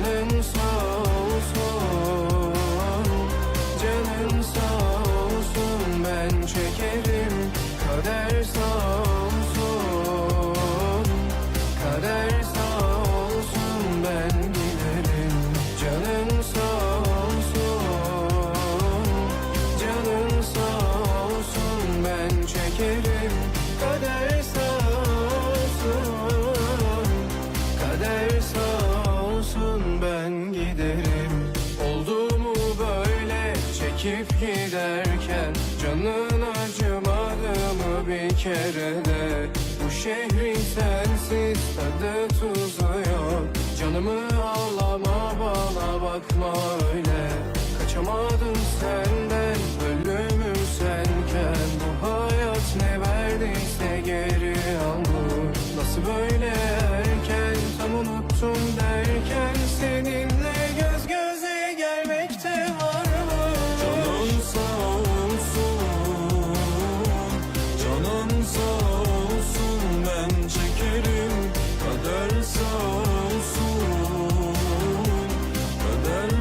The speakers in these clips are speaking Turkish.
Canın sağ olsun Canın sağ olsun Ben çekerim. Kader sağ olsun Kader sağ olsun Ben giderim. Canın sağ olsun Canın sağ olsun Ben çekerim. Kader çekip giderken Canın acımadı mı bir kere de? Bu şehrin sensiz tadı tuzu yok. Canımı ağlama bana bakma öyle. Kaçamadım senden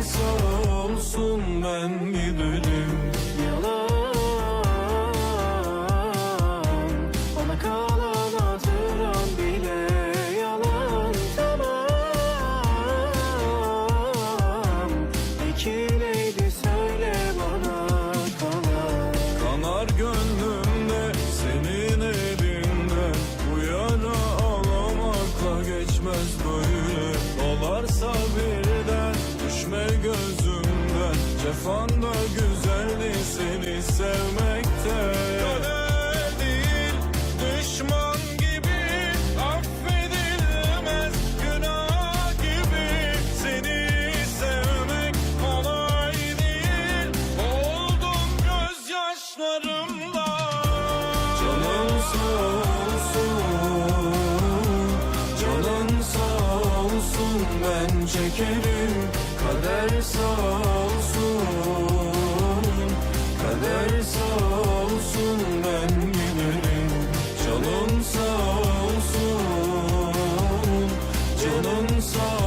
Sağ olsun ben giderim Cefan da güzeldi seni sevmekte. Kader değil düşman gibi affedilmez. Günah gibi seni sevmek kolay değil. Oldum gözyaşlarımla. Canım sağ olsun Canın sağ olsun. Ben çekerim Kader sağ so